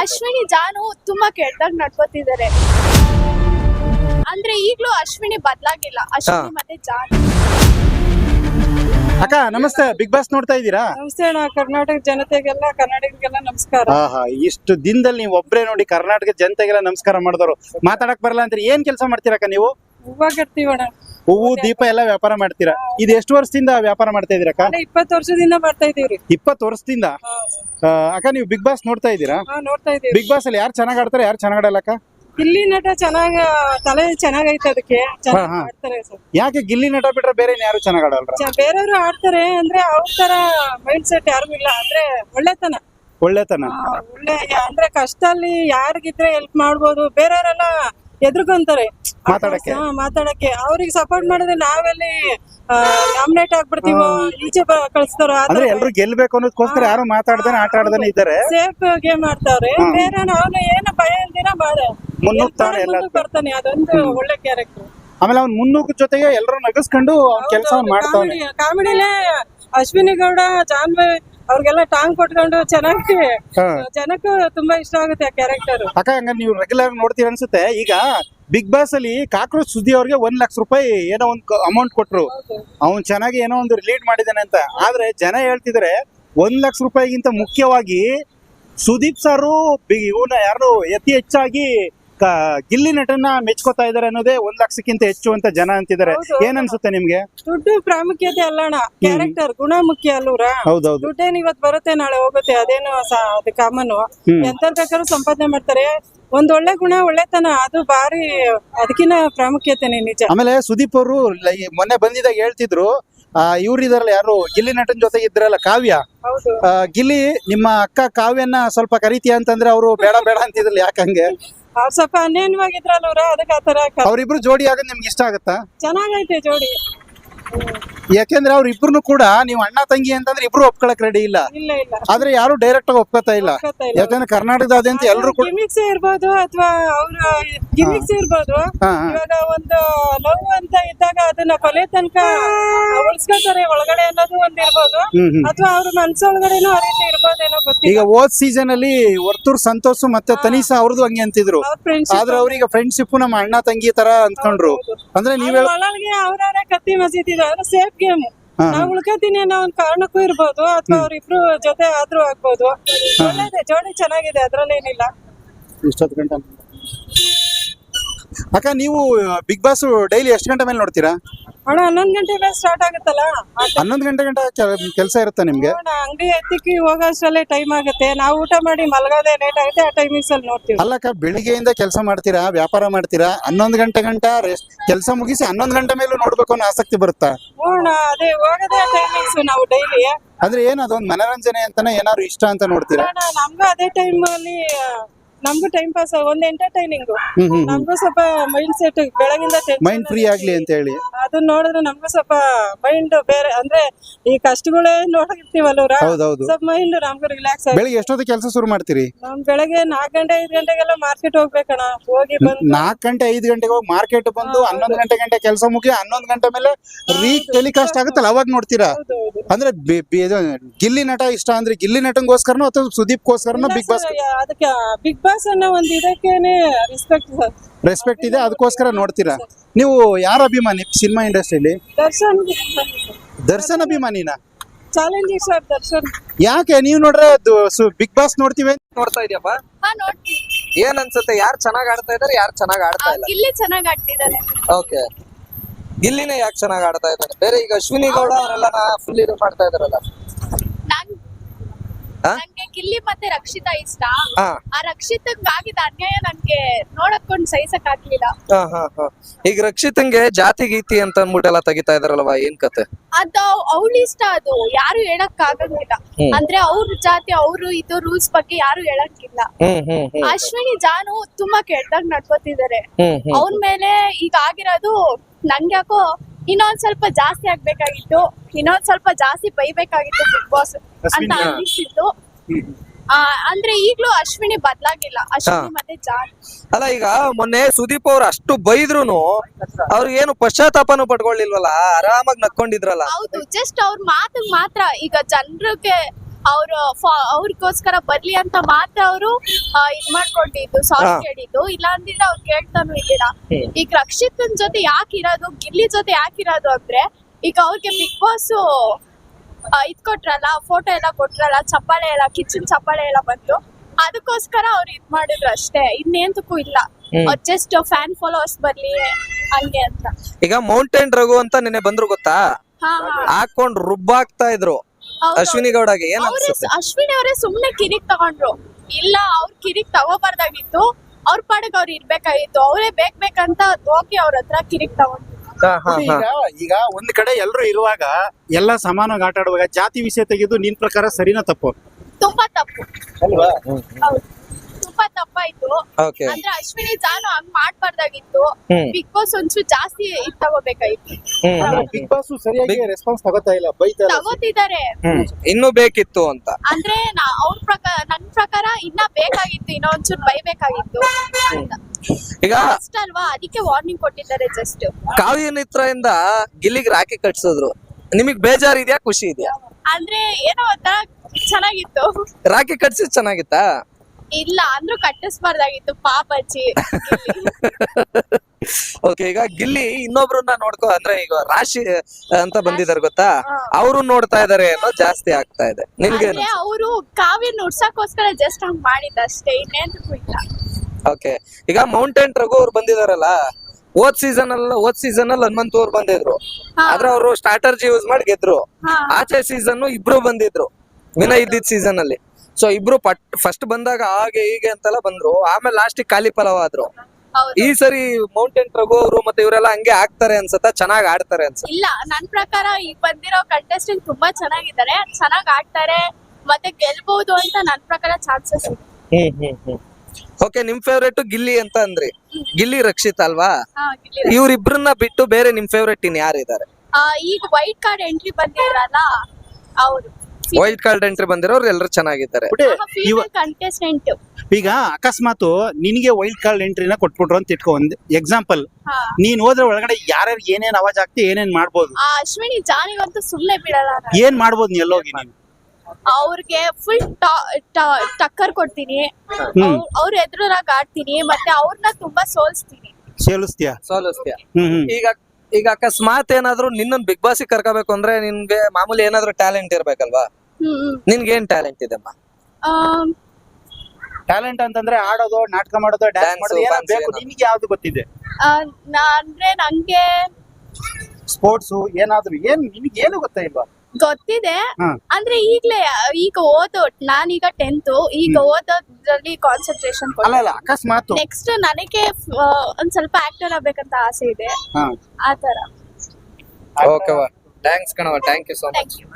ಅಶ್ವಿನಿ ಜಾನು ತುಂಬಾ ಕೆಟ್ಟದಾಗ ನಡ್ಕೋತಿದ್ದಾರೆ. ಅಂದ್ರೆ ಈಗ್ಲೂ ಅಶ್ವಿನಿ ಬದ್ಲಾಗಿಲ್ಲ. ಅಶ್ವಿನಿ ಮತ್ತೆ ಜಾನು. ಅಕ್ಕ ನಮಸ್ತೆ. ಬಿಗ್ ಬಾಸ್ ನೋಡ್ತಾ ಇದ್ದೀರಾ? ನಮಸ್ತೆ ಅಣ್ಣ. ಕರ್ನಾಟಕ ಜನತೆಗೆಲ್ಲ ಕನ್ನಡಿಗರಿಗೆಲ್ಲ ನಮಸ್ಕಾರ. ಆಹಾ ಇಷ್ಟು ದಿನದಲ್ಲಿ ನೀವು ಒಬ್ರೇ ನೋಡಿ ಕರ್ನಾಟಕ ಜನತೆಗೆಲ್ಲ ನಮಸ್ಕಾರ ಮಾಡಿದವರು. ಮಾತಾಡಕ್ ಬರಲ್ಲ ಅಂದ್ರೆ ಏನ್ ಕೆಲಸ ಮಾಡ್ತೀರಕ್ಕ ನೀವು? ಹೂವ ದೀಪ ಎಲ್ಲ ವ್ಯಾಪಾರ ಮಾಡ್ತೀರಾ? ಇದು ಎಷ್ಟು ವರ್ಷದಿಂದ ವ್ಯಾಪಾರ ಮಾಡ್ತಾ ಇದೀರಾ ಅಕ್ಕ? ಇಪ್ಪತ್ತು ವರ್ಷದಿಂದ ಮಾಡ್ತಾ ಇದೀವ್ರಿ ಇಪ್ಪತ್ತು ವರ್ಷದಿಂದ? ಆ, ಅಕ್ಕ ನೀವು ಬಿಗ್ ಬಾಸ್ ನೋಡ್ತಾ ಇದ್ದೀರಾ? ಹಾ ನೋಡ್ತಾ ಇದೀವಿ ಬಿಗ್ ಬಾಸ್ ಅಲ್ಲಿ ಯಾರು ಚೆನ್ನಾಗ್ ಆಡ್ತಾರೆ ಯಾರು ಚೆನ್ನಾಗ್ ಆಡಲ್ಲ ಅಕ್ಕ? ಇಲ್ಲಿ ನಟ ಚೆನ್ನಾಗ ತಲೆ ಚೆನ್ನಾಗೈತೆ ಅದಕ್ಕೆ. ಚೆನ್ನಾಗ್ ಹಾ, ಹಾ. ಆಡ್ತಾರೆ ಸರ್. ಯಾಕೆ ಗಿಲ್ಲಿ ನಟ ಬಿಟ್ರೆ ಬೇರೆ ಯಾರು ಚೆನ್ನಾಗ್ ಆಡಲ್ರ? ಚ- ಬೇರೆಯವರು ಆಡ್ತಾರೆ ಅಂದ್ರೆ ಅವ್ರ ತರ ಮೈಂಡ್ ಸೆಟ್ ಯಾರು ಇಲ್ಲ. ಅಂದ್ರೆ ಒಳ್ಳೆತನ. ಒಳ್ಳೆತನ. ಆ, ಒಳ್ಳೆ ಅಂದ್ರೆ ಕಷ್ಟಲ್ಲಿ ಯಾರಿಗಿದ್ರೆ ಹೆಲ್ಪ್ ಮಾಡ್ಬೋದು. ಬೇರೆಯವರೆಲ್ಲ ಎದುರ್ಕೊಂತಾರೆ ಮಾತಾಡಕ್ಕೆ? ಮಾತಾಡಕ್ಕೆ. ಅವ್ರಿಗೆ ಸಪೋರ್ಟ್ ಮಾಡಿದ್ರೆ ನಾವೆಲ್ಲಿ ನಾಮಿನೇಟ್ ಆಗ್ಬಿಡ್ತೀವೋ ಈಚೆ ಕಳಿಸ್ತಾರೋ ಆದ್ರೆ ಎಲ್ರು ಗೆಲ್ಬೇಕು ಅನ್ನೋದಕ್ಕೋಸ್ಕರ ಯಾರು ಮಾತಾಡ್ದಾನೆ ಆಟ ಆಡ್ದಾನೆ ಇದ್ದಾರೆ. ಸೇಫ್ ಗೇಮ್ ಆಡ್ತಾವ್ರೆ. ಬೇರೆ ಅವನು ಏನು ಭಯ ಇಲ್ದಿರ ಮಾಡ ಮುನ್ನುಗ್ತಾನೆ ಎಲ್ಲ ಬರ್ತಾನೆ. ಅದೊಂದು ಒಳ್ಳೆ ಕ್ಯಾರೆಕ್ಟರ್ ಆಮೇಲೆ ಅವ್ನ್ ಮುನ್ನುಗ್ಗ ಜೊತೆಗೆ ಎಲ್ಲರೂ ನಗಸ್ಕೊಂಡು ಅವ್ನ ಕೆಲಸ ಮಾಡ್ತಾವನೆ. ಕಾಮಿಡಿಲೇ ಅಶ್ವಿನಿ ಗೌಡ ಜಾನ್ವಿ ಅವ್ರಿಗೆಲ್ಲ ಟಾಂಗ್ ಕೊಟ್ಕೊಂಡು ಚೆನ್ನಾಗಿ ಹಾ. ಜನಕ್ಕೂ ತುಂಬಾ ಇಷ್ಟ ಆಗುತ್ತೆ ಆ ಕ್ಯಾರೆಕ್ಟರ್ ಅಕ್ಕ ಹಂಗ ನೀವು ರೆಗ್ಯುಲರ್ ನೋಡ್ತೀರ ಅನ್ಸುತ್ತೆ. ಈಗ ಬಿಗ್ ಬಾಸ್ ಅಲ್ಲಿ ಕಾಕ್ರೋಚ್ ಸುದ್ದಿ ಅವ್ರಿಗೆ ಒಂದ್ ಲಕ್ಷ ರೂಪಾಯಿ ಏನೋ ಒಂದು ಅಮೌಂಟ್ ಕೊಟ್ರು. ಅವ್ನ್ ಚೆನ್ನಾಗಿ ಏನೋ ಒಂದು ರಿಲೀಟ್ ಮಾಡಿದಾನೆ ಅಂತ. ಆದ್ರೆ ಜನ ಹೇಳ್ತಿದ್ರೆ ಒಂದ್ ಲಕ್ಷ ರೂಪಾಯಿಗಿಂತ ಮುಖ್ಯವಾಗಿ ಸುದೀಪ್ ಸಾರು ಇವನ ಯಾರು ಅತಿ ಹೆಚ್ಚಾಗಿ ಗಿಲ್ಲಿ ನಟನ ಮೆಚ್ಕೋತಾ ಇದಾರೆ ಅನ್ನೋದೇ ಒಂದ್ ಲಕ್ಷಕ್ಕಿಂತ ಹೆಚ್ಚು ಅಂತ ಜನ ಅಂತಿದ್ದಾರೆ. ಏನ್ ಅನ್ಸುತ್ತೆ ನಿಮ್ಗೆ? ದುಡ್ಡು ಪ್ರಾಮುಖ್ಯತೆ ಅಲ್ಲಣ್ಣ ಕ್ಯಾರೆಕ್ಟರ್ ಗುಣ ಮುಖ್ಯ ಅಲ್ಲೂರ. ಹೌದೌದು. ದುಡ್ಡೇನ್ ಇವತ್ ಬರುತ್ತೆ ನಾಳೆ ಹೋಗುತ್ತೆ ಅದೇನು ಸ- ಅದು ಕಾಮನ್. ಎಂತ ಬೇಕಾದ್ರೂ ಸಂಪಾದನೆ ಮಾಡ್ತಾರೆ. ಒಂದ್ ಒಳ್ಳೆ ಗುಣ ಒಳ್ಳೆತನ ಅದು ಬಾರಿ ಅದಕ್ಕಿನ ಪ್ರಾಮುಖ್ಯತೆನೆ ನಿಜ. ಆಮೇಲೆ ಸುದೀಪ್ ಅವರು ಮೊನ್ನೆ ಬಂದಿದಾಗ ಹೇಳ್ತಿದ್ರು ಇವ್ರು ಇದಾರಲ್ಲ ಯಾರು ಗಿಲ್ಲಿ ನಟನ್ ಜೊತೆ ಇದ್ರಲ್ಲ ಕಾವ್ಯ. ಹೌದು. ಆ, ಗಿಲ್ಲಿ ನಿಮ್ಮ ಅಕ್ಕ ಕಾವ್ಯನ ಸ್ವಲ್ಪ ಕರಿತೀಯ ಅಂತಂದ್ರೆ ಅವರು ಬೇಡ ಬೇಡ ಅಂತಿದ್ರಲ್ಲ ಯಾಕಂಗೆ? ಅವ್ರು ಸ್ವಲ್ಪ ಅನ್ಯನ್ವಾಗಿದ್ರಲ್ಲ ಅವ್ರ ಅದಕ್ಕೆ ಆತರ ಅವರಿಬ್ರು ಜೋಡಿ ಆಗೋದು ನಿಮ್ಗೆ ಇಷ್ಟ ಆಗುತ್ತಾ? ಚೆನ್ನಾಗೈತೆ ಜೋಡಿ. ಯಾಕೆಂದ್ರೆ ಅವ್ರಿಬ್ರು ಕೂಡ ನೀವು ಅಣ್ಣ ತಂಗಿ ಅಂತಂದ್ರೆ ಇಬ್ರು ಒಪ್ಕೊಳಕ್ ರೆಡಿ ಇಲ್ಲ. ಇಲ್ಲ ಇಲ್ಲ. ಆದ್ರೆ ಯಾರು ಡೈರೆಕ್ಟ್ ಆಗಿ ಒಪ್ಕೋತಾ ಇಲ್ಲ. ಒಪ್ಕೊತಾ ಇಲ್ಲ. ಯಾಕಂದ್ರೆ ಕರ್ನಾಟಕದಾದ್ಯಂತ ಎಲ್ರು ಕೂಡ ಗಿಮಿಕ್ಸ್ ಇರ್ಬೋದು ಅಥವಾ ಅವ್ರ ಗಿಮಿಕ್ಸ್ ಇರ್ಬೋದು. ಇವಾಗ ಒಂದು ಲವ್ ಅಂತ ಇದ್ದಾಗ ಅದನ್ನ ಕೊಲೆ ತನಕ ಉಳಿಸ್ಕೊತಾರೆ ಒಳಗಡೆ ಅನ್ನೋದು ಒಂದ್ ಇರ್ಬೋದು. ಅಥವಾ ಅವ್ರ ಮನ್ಸೊಳಗಡೆನೂ ಆ ರೀತಿ ಇರ್ಬೋದೇನೋ ಗೊತ್ತಿಲ್ಲ. ಈಗ ಓದ್ ಸೀಸನ್ ಅಲ್ಲಿ ವರ್ತೂರ್ ಸಂತೋಷ್ ಮತ್ತೆ ತನೀಸ ಅವ್ರದ್ದು ಹಂಗೆ ಅಂತಿದ್ರು. ಆದ್ರೆ ಅವ್ರಿಗೆ ಫ್ರೆಂಡ್ಶಿಪ್ ನಮ್ಮ ಅಣ್ಣ ತಂಗಿ ತರ ಅಂದ್ಕೊಂಡ್ರು. ಅಂದ್ರೆ ನೀವ್ ಒಳಗೆ ಅವ್ರವ್ರೆ ಕತ್ತಿ ಮಸೀತಿದ್ರು ಅಂದ್ರೆ ಸೇಫ್ ಗೇಮ್. ನಾವ್ ಉಳ್ಕೊತೀನಿ ಅನ್ನೋ ಒಂದ್ ಕಾರಣಕ್ಕೂ ಇರ್ಬೋದು ಅಥವಾ ಅವ್ರಿಬ್ರು ಜೊತೆ ಆದ್ರೂ ಆಗ್ಬೋದು. ಒಳ್ಳೇದೇ ಜೋಡಿ ಚೆನ್ನಾಗಿದೆ ಅದ್ರಲ್ಲೇನಿಲ್ಲ. ಇಷ್ಟೊತ್ತು ಗಂಟೆ ಅಕ್ಕ ನೀವು ಬಿಗ್ ಬಾಸ್ ಡೈಲಿ ಎಷ್ಟು ಗಂಟೆ ಮೇಲೆ ನೋಡ್ತೀರಾ? ಅಣ್ಣ ಹನ್ನೊಂದ್ ಗಂಟೆಗೆ ಸ್ಟಾರ್ಟ್ ಆಗುತ್ತಲ್ಲ? ಹನ್ನೊಂದು ಗಂಟೆ ಗಂಟೆ ಕೆಲಸ ಇರುತ್ತಾ ನಿಮ್ಗೆ? ಅಂಗಡಿ ಎತ್ತಿಕ್ಕಿ ಹೋಗೋಷ್ಟ್ರಲ್ಲೇ ಟೈಮ್ ಆಗುತ್ತೆ. ನಾವು ಊಟ ಮಾಡಿ ಮಲಗೋದೇ ಲೇಟ್ ಆಗುತ್ತೆ ಆ ಟೈಮಿಂಗ್ಸ್ ಅಲ್ಲಿ ನೋಡ್ತೀವಿ. ಅಲ್ಲಕ್ಕ ಬೆಳಿಗ್ಗೆಯಿಂದ ಕೆಲಸ ಮಾಡ್ತೀರಾ ವ್ಯಾಪಾರ ಮಾಡ್ತೀರಾ? ಹನ್ನೊಂದು ಗಂಟೆ ಗಂಟ ಕೆಲಸ ಮುಗಿಸಿ ಹನ್ನೊಂದು ಗಂಟೆ ಮೇಲೂ ನೋಡ್ಬೇಕು ಅನ್ನೋ ಆಸಕ್ತಿ ಬರುತ್ತಾ? ನೋಡೋಣ ಅದೇ ಹೋಗೋದೇ ಟೈಮಿಂಗ್ಸ್ ನಾವು ಡೈಲಿ ಅಂದ್ರೆ ಏನು ಅದೊಂದು ಮನರಂಜನೆ ಅಂತಾನೆ ಏನಾದ್ರು ಇಷ್ಟ ಅಂತ ನೋಡ್ತೀರಾ? ನಮ್ಗೂ ಅದೇ ಟೈಮ್ ಅಲ್ಲಿ ನಮ್ಗೂ ಟೈಮ್ ಪಾಸ್ ಒಂದ್ ಎಂಟರ್ಟೈನಿಂಗ್ ನಮ್ಗೂ ಸ್ವಲ್ಪ ಮೈಂಡ್ ಸೆಟ್ ಬೆಳಗಿಂದ ಮೈಂಡ್ ಫ್ರೀ ಆಗ್ಲಿ ಅಂತ ಹೇಳಿ ಅದನ್ನ ನೋಡಿದ್ರೆ ನಮ್ಗೂ ಸ್ವಲ್ಪ ಮೈಂಡ್ ಬೇರೆ ಅಂದ್ರೆ ಈ ಕಷ್ಟಗಳೇ ನೋಡಿರ್ತೀವಲ್ಲವ್ರ ಹೌದೌದು. ಸ್ವಲ್ಪ ಮೈಂಡ್ ನಮ್ಗೂ ರಿಲ್ಯಾಕ್ಸ್ ಆಗಿ ಬೆಳಿಗ್ಗೆ ಎಷ್ಟೊತ್ತಿಗೆ ಕೆಲಸ ಶುರು ಮಾಡ್ತೀರಿ? ನಮ್ ಬೆಳಗ್ಗೆ ನಾಕ್ ಗಂಟೆ ಐದ್ ಗಂಟೆಗೆಲ್ಲ ಮಾರ್ಕೆಟ್ ಹೋಗ್ಬೇಕಣ ಹೋಗಿ ಬಂದು ನಾಲ್ಕು ಗಂಟೆ ಐದ್ ಗಂಟೆಗೆ ಹೋಗಿ ಮಾರ್ಕೆಟ್ ಬಂದು ಹನ್ನೊಂದು ಗಂಟೆ ಗಂಟೆ ಕೆಲಸ ಮುಗಿ ಹನ್ನೊಂದು ಗಂಟೆ ಮೇಲೆ ರೀ ಟೆಲಿಕಾಸ್ಟ್ ಆಗುತ್ತಲ್ಲ ಅವಾಗ ನೋಡ್ತೀರಾ. ಅಂದ್ರೆ ಬಿ- ಬಿ- ಇದು ಗಿಲ್ಲಿ ನಟ ಇಷ್ಟ ಅಂದ್ರೆ ಗಿಲ್ಲಿ ನಟಂಗೋಸ್ಕರನೋ ಅಥವಾ ಸುದೀಪ್ಗೋಸ್ಕರನೋ ಇಲ್ಲ ಬಿಗ್ ಬಾಸ್ ಅದಕ್ಕೆ ಬಿಗ್ ಬಾಸ್ ಅನ್ನೋ ಒಂದ್ ಇದಕ್ಕೇನೆ ರಿಸ್ಪೆಕ್ಟ್ ರೆಸ್ಪೆಕ್ಟ್ ಇದೆ ಅದಕ್ಕೋಸ್ಕರ ನೋಡ್ತೀರಾ? ನೀವು ಯಾರ ಅಭಿಮಾನಿ ಸಿನಿಮಾ ಇಂಡಸ್ಟ್ರಿಲಿ ದರ್ಶನ್ ದರ್ಶನ್ ಅಭಿಮಾನಿನ? ಸರ್ ದರ್ಶನ್. ಯಾಕೆ? ನೀವು ನೋಡ್ರೆ ಬಿಗ್ ಬಾಸ್ ನೋಡ್ತೀವಿ? ಅಂತ ನೋಡ್ತಾ ಇದೀಯಪ್ಪ? ಹಾ ನೋಡ್ತೀನಿ ಏನ್ ಅನ್ಸುತ್ತೆ? ಯಾರು ಚೆನ್ನಾಗ್ ಆಡ್ತಾ ಇದಾರೆ ಯಾರು ಚೆನ್ನಾಗ್ ಆಡ್ತಾ ಇಲ್ಲ? ಇಲ್ಲಿ ಚೆನ್ನಾಗ್ ಆಡ್ತಿದ್ದಾರೆ. ಓಕೆ. ಇಲ್ಲಿನೇ ಯಾಕೆ ಚೆನ್ನಾಗ್ ಆಡ್ತಾ ಇದ್ದಾರೆ ಬೇರೆ ಈಗ ಅಶ್ವಿನಿ ಗೌಡ ಅವರೆಲ್ಲ ಫುಲ್ ಇದು ಮಾಡ್ತಾ ಇದಾರಲ್ಲ? ನಂಗೆ ಗಿಲ್ಲಿ ಮತ್ತೆ ರಕ್ಷಿತಾ ಇಷ್ಟ. ಹಾ ಆ ರಕ್ಷಿತಂಗ್ ಆಗಿದ ಅನ್ಯಾಯ ನನ್ಗೆ ನೋಡಕ್ಕೊಂಡ್ ಸಹಿಸಕ್ ಆಗ್ಲಿಲ್ಲ. ಹಾ ಹಾ ಹಾ. ಈಗ ರಕ್ಷಿತಂಗೆ ಜಾತಿ ಗೀತಿ ಅಂತ ಅಂದ್ಬಿಟ್ಟೆಲ್ಲ ತೆಗಿತಾ ಇದಾರಲ್ವಾ ಏನ್ ಕತೆ? ಅದು ಅವಳ ಇಷ್ಟ ಅದು. ಯಾರು ಹೇಳಕ್ ಆಗಂಗಿಲ್ಲ. ಹ್ಮ್. ಅಂದ್ರೆ ಅವ್ರ ಜಾತಿ ಅವ್ರು ಇದು ರೂಲ್ಸ್ ಬಗ್ಗೆ ಯಾರು ಹೇಳಕ್ಕಿಲ್ಲ ಹ್ಮ್ ಹ್ಮ್ ಹ್ಮ್. ಅಶ್ವಿನಿ ಜಾನು ತುಂಬಾ ಕೆಟ್ಟದಾಗ ನಡ್ಕೋತಿದ್ದಾರೆ. ಹ್ಮ್ ಹ್ಮ್. ಅವನ್ ಮೇಲೆ ಈಗ ಆಗಿರೋದು ನಂಗೆ ಯಾಕೋ ಇನ್ನೊಂದ್ ಸ್ವಲ್ಪ ಜಾಸ್ತಿ ಆಗ್ಬೇಕಾಗಿತ್ತು ಇನ್ನೊಂದ್ ಸ್ವಲ್ಪ ಜಾಸ್ತಿ ಬೈಬೇಕಾಗಿತ್ತು ಬಿಗ್ ಬಾಸ್ ಅಂತ ಅನ್ನಿಸಿತ್ತು ಅನಿಸಿತ್ತು ಆ, ಅಂದ್ರೆ ಈಗ್ಲೂ ಅಶ್ವಿನಿ ಬದ್ಲಾಗಿಲ್ಲ. ಅಶ್ವಿನಿ ಮತ್ತೆ ಜಾನ್. ಅಲ್ಲ ಈಗ ಮೊನ್ನೆ ಸುದೀಪ್ ಅವ್ರು ಅಷ್ಟು ಬೈದ್ರುನು ಅವ್ರಿಗೆ ಏನು ಪಶ್ಚಾತ್ತಾಪನು ಪಟ್ಕೊಳ್ಳಿಲ್ವಲ್ಲ ಆರಾಮಾಗಿ ನಕ್ಕೊಂಡಿದ್ರಲ್ಲ? ಹೌದು ಜಸ್ಟ್ ಅವ್ರ ಮಾತಿಗೆ ಮಾತ್ರ ಈಗ ಜನರಿಗೆ ಅವ್ರು ಅವ್ರಿಗೋಸ್ಕರ ಬರ್ಲಿ ಅಂತ ಮಾತ್ರ ಅವರು ಇದ್ ಮಾಡ್ಕೊಂಡಿದ್ದು ಹಾ. ಕೇಳಿದ್ದು. ಇಲ್ಲ ಅಂದಿದ್ರೆ ಅವ್ರು ಕೇಳ್ತಾನು ಇದ್ದೀರಾ ಈಗ ರಕ್ಷಿತನ್ ಜೊತೆ ಯಾಕೆ ಇರೋದು ಗಿಲ್ಲಿ ಜೊತೆ ಯಾಕೆ ಇರೋದು ಅಂದ್ರೆ ಈಗ ಅವ್ರಿಗೆ ಬಿಗ್ ಬಾಸ್ ಇದ್ ಕೊಟ್ರಲ್ಲ ಫೋಟೋ ಎಲ್ಲ ಕೊಟ್ರಲ್ಲ ಚಪ್ಪಾಳೆ ಎಲ್ಲ ಕಿಚನ್ ಚಪ್ಪಾಳೆ ಎಲ್ಲ ಬಂತು ಅದಕ್ಕೋಸ್ಕರ ಅವ್ರು ಇದ್ ಮಾಡಿದ್ರು ಅಷ್ಟೇ. ಇನ್ನೇಂತಕ್ಕೂ ಇಲ್ಲ. ಜಸ್ಟ್ ಫ್ಯಾನ್ ಫಾಲೋವರ್ಸ್ ಬರ್ಲಿ ಹಂಗೆ ಅಂತ. ಈಗ ಮೌಂಟೇನ್ ರಘು ಅಂತ ನಿನ್ನೆ ಬಂದ್ರು ಗೊತ್ತಾ? ಹಾ ಹಾ. ಹಾಕೊಂಡ್ ರುಬ್ಬಾಕ್ತಾ ಇದ್ರು. ಅಶ್ವಿನಿ ಗೌಡಗೆ ಏನ್ ಅವ್ರೇ ಅನ್ಸುತ್ತೆ? ಅಶ್ವಿನಿ ಅವರೇ ಸುಮ್ನೆ ಕಿರಿಕ್ ತಗೊಂಡ್ರು. ಇಲ್ಲ ಅವ್ರ ಕಿರಿಕ್ ತಗೋಬಾರ್ದಾಗಿತ್ತು. ಅವ್ರ ಪಾಡಿಗೆ ಅವ್ರು ಇರ್ಬೇಕಾಗಿತ್ತು. ಅವರೇ ಬೇಕ್ ಬೇಕಂತ ಹೋಗಿ ಅವ್ರ ಹತ್ರ ಕಿರಿಕ್ ತಗೊಂಡ್ರು. ಹಾ, ಹಾ, ಹಾ. ಈಗ ಈಗ ಒಂದ್ ಕಡೆ ಎಲ್ರು ಇರುವಾಗ ಎಲ್ಲ ಸಮಾನವಾಗಿ ಆಟ ಆಡುವಾಗ ಜಾತಿ ವಿಷಯ ತೆಗೆದು ನಿನ್ ಪ್ರಕಾರ ಸರಿನಾ ತಪ್ಪು? ತುಂಬಾ ತಪ್ಪು. ಅಲ್ವಾ? ಹೌದು. ತುಂಬಾ ತಪ್ಪಾಯ್ತು. ಅಂದ್ರೆ ಅಶ್ವಿನಿ ಜಾನು ಹಂಗ್ ಮಾಡ್ಬಾರ್ದಾಗಿತ್ತು. ಹ್ಮ್. ಬಿಗ್ ಬಾಸ್ ಒಂಚೂರು ಜಾಸ್ತಿ ಇದ್ ತಗೋಬೇಕಾಗಿತ್ತು ಹ್ಮ್, ಹ್ಮ್, ಬಿಗ್ ಬಾಸ್ ಸರಿಯಾಗಿ ರೆಸ್ಪಾನ್ಸ್ ತಗೋತಾ ಇಲ್ಲ ಬೈತಾ ತಗೋತಿದ್ದಾರೆ. ಇನ್ನು ಇನ್ನೂ ಬೇಕಿತ್ತು ಅಂತ. ಅಂದ್ರೆ ನಾ ಅವ್ರ ಪ್ರಕಾರ ನನ್ ಪ್ರಕಾರ ಇನ್ನ ಬೇಕಾಗಿತ್ತು ಇನ್ನೂ ಒಂಚೂರು ಬೈಬೇಕಾಗಿತ್ತು. ಅಂತ ಈಗ ಅಷ್ಟೇ ಅಲ್ವಾ ಅದಕ್ಕೆ ವಾರ್ನಿಂಗ್ ಕೊಟ್ಟಿದ್ದಾರೆ ಜಸ್ಟ್ ಕಾವ್ಯ ಗಿಲ್ಲಿಗ್ ರಾಖಿ ಕಟ್ಸಿದ್ರು. ನಿಮಗ್ ಬೇಜಾರ್ ಇದೆಯಾ ಖುಷಿ ಇದೆಯಾ? ಅಂದ್ರೆ ಏನೋ ಒಂಥರ ಚೆನ್ನಾಗಿತ್ತು. ರಾಖಿ ಕಟ್ಸಿದ್ ಚೆನ್ನಾಗಿತ್ತಾ? ಇಲ್ಲ ಅಂದ್ರೂ ಕಟ್ಟಿಸ್ಬಾರ್ದಾಗಿತ್ತು ಪಾಪಚ್ಚಿ ಓಕೆ ಈಗ ಗಿಲ್ಲಿ ಇನ್ನೊಬ್ರನ್ನ ನೋಡ್ಕೊ ಅಂದ್ರೆ ಈಗ ರಾಶಿ ಅಂತ ಬಂದಿದಾರೆ ಗೊತ್ತಾ. ಅವರು ನೋಡ್ತಾ ಇದಾರೆ ಅನ್ನೋ ಜಾಸ್ತಿ ಆಗ್ತಾ ಇದೆ. ನಿಮ್ಗೆ ಅವರು ಕಾವ್ಯ ನುಡ್ಸಕ್ಕೋಸ್ಕರ ಜಸ್ಟ್ ಹಂಗ್ ಮಾಡಿದ್ದಷ್ಟೇ ಇನ್ನೇನು ಇಲ್ಲ. ಓಕೆ ಈಗ ಮೌಂಟೇನ್ ರಘು ಅವ್ರು ಬಂದಿದಾರಲ್ಲ ಓದ್ ಸೀಸನ್ ಅಲ್ಲ ಓದ್ ಸೀಸನ್ ಅಲ್ಲಿ ಹನುಮಂತ ಅವ್ರು ಬಂದಿದ್ರು. ಆದ್ರೆ ಅವರು ಸ್ಟಾರ್ಟರ್ಜಿ ಯೂಸ್ ಮಾಡಿ ಗೆದ್ರು. ಆಚೆ ಸೀಸನ್ ಇಬ್ರು ಬಂದಿದ್ರು ವಿನ ಇದ್ದಿದ್ ಸೀಸನ್ ಅಲ್ಲಿ. ಸೊ ಇಬ್ರು ಪಟ್ ಫಸ್ಟ್ ಬಂದಾಗ ಹಾಗೆ ಹೀಗೆ ಅಂತೆಲ್ಲ ಬಂದ್ರು. ಆಮೇಲೆ ಲಾಸ್ಟ್ ಖಾಲಿ ಪಲಾವ್ ಆದ್ರು. ಹೌದು. ಈ ಸರಿ ಮೌಂಟೇನ್ ಟ್ರಗೋ ಅವರು ಮತ್ತೆ ಇವರೆಲ್ಲ ಹಂಗೆ ಆಗ್ತಾರೆ ಅನ್ಸತ್ತ? ಚೆನ್ನಾಗ್ ಆಡ್ತಾರೆ ಅನ್ಸುತ್ತೆ? ಇಲ್ಲ ನನ್ ಪ್ರಕಾರ ಈಗ ಬಂದಿರೋ ಕಂಟೆಸ್ಟೆಂಟ್ ತುಂಬಾ ಚೆನ್ನಾಗಿದ್ದಾರೆ. ಚೆನ್ನಾಗ್ ಆಡ್ತಾರೆ ಮತ್ತೆ ಗೆಲ್ಬಹುದು ಅಂತ ನನ್ ಪ್ರಕಾರ ಚಾನ್ಸಸ್ ಇದೆ. ಹ್ಮ್ ಹ್ಮ್ ಹ್ಮ್. ಓಕೆ ನಿಮ್ ಫೇವ್ರೇಟ್ ಗಿಲ್ಲಿ ಅಂತ ಅಂದ್ರಿ. ಗಿಲ್ಲಿ ರಕ್ಷಿತ್ ಅಲ್ವಾ? ಹಾ, ಗೆಲ್ಲಿದ್ದಾರೆ. ಇವ್ರಿಬ್ರನ್ನ ಬಿಟ್ಟು ಬೇರೆ ನಿಮ್ ಫೇವ್ರೇಟ್ ಇನ್ ಯಾರಿದ್ದಾರೆ? ಆ, ಈಗ ವೈಟ್ ಕಾರ್ಡ್ ಎಂಟ್ರಿ ಬಂದಿದ್ರಲ್ಲ ಅವರು. ವೈಲ್ಡ್ ಕಾರ್ಡ್ ಎಂಟ್ರಿ ಬಂದಿರೋರು ಎಲ್ಲರೂ ಚೆನ್ನಾಗಿದ್ದಾರೆ. ಕಂಟೆಸ್ಟೆಂಟ್ ಈಗ ಅಕಸ್ಮಾತ್ ನಿನಗೆ ವೈಲ್ಡ್ ಕಾರ್ಡ್ ಎಂಟ್ರಿನ ಕೊಟ್ಬಿಟ್ರು ಅಂತ ಇಟ್ಕೊ ಒಂದ್ ಎಕ್ಸಾಂಪಲ್ ನೀನ್ ಹೋದ್ರೆ ಒಳಗಡೆ ಯಾರ್ಯಾರು ಏನೇನ್ ಅವಾಜ್ ಆಗ್ತಿ ಏನೇನ್ ಮಾಡ್ಬೋದು? ಆ ಅಶ್ವಿನಿ ಜಾನಿಗಂತೂ ಸುಮ್ನೆ ಬಿಡಲ್ಲ ನಾನು. ಏನ್ ಮಾಡ್ಬೋದು ನೀ ಎಲ್ಲೋಗಿ ನೀನು? ಅವ್ರಿಗೆ ಫುಲ್ ಟಕ್ಕರ್ ಕೊಡ್ತೀನಿ. ಅವ್ರ ಅವ್ರ ಎದುರಾಗ ಆಡ್ತೀನಿ ಮತ್ತೆ ಅವ್ರನ್ನ ತುಂಬಾ ಸೋಲ್ಸ್ತೀನಿ. ಸೇಲಿಸ್ತೀಯ? ಸೋಲಿಸ್ತೀಯ? ಹ್ಮ್ ಹ್ಮ್. ಈಗ ಈಗ ಅಕಸ್ಮಾತ್ ಏನಾದ್ರು ನಿನ್ನ ಬಿಗ್ ಬಾಸ್ ಕರ್ಕೋಬೇಕು ಅಂದ್ರೆ ನಿನ್ಗೆ ಮಾಮೂಲಿ ಏನಾದ್ರು ಟ್ಯಾಲೆಂಟ್ ಇರ್ಬೇಕಲ್ವಾ. ನಿನ್ಗೆ ಏನ್ ಟ್ಯಾಲೆಂಟ್ ಇದೆಮ್ಮ? ಟ್ಯಾಲೆಂಟ್ ಅಂತಂದ್ರೆ ಆಡೋದು ನಾಟಕ ಮಾಡೋದು ಡ್ಯಾನ್ಸ್ Dance, ಮಾಡೋದು ಏನಾದ್ರು fancy ಬೇಕು. ನಿನಗೆ ಯಾವ್ದು ಗೊತ್ತಿದೆ? ಆ, ನಾ- ಅಂದ್ರೆ ನಂಗೆ ಸ್ಪೋರ್ಟ್ಸ್ ಏನಾದ್ರು ಏನ್ ನಿಮ್ಗೆ ಏನು ಗೊತ್ತಾ ಇಲ್ವಾ? ಗೊತ್ತಿದೆ ಹಾ. ಅಂದ್ರೆ ಈಗ್ಲೇ ಈಗ ಓದೋ ನಾನೀಗ ಟೆಂತ್ ಈಗ ಓದೋದ್ರಲ್ಲಿ ಕಾನ್ಸಂಟ್ರೇಷನ್ ಅಲ್ಲ ಅಲ್ಲ ಅಕಸ್ಮಾತ್. ನೆಕ್ಸ್ಟ್ ನನಗೆ ಆ, ಒಂದ್ ಸ್ವಲ್ಪ ಆಕ್ಟರ್ ಆಗ್ಬೇಕಂತ ಆಸೆ ಇದೆ. ಹಾ. ಆತರ ಓಕೆ ಥ್ಯಾಂಕ್ಸ್ ಕಣವ thank you so much thank you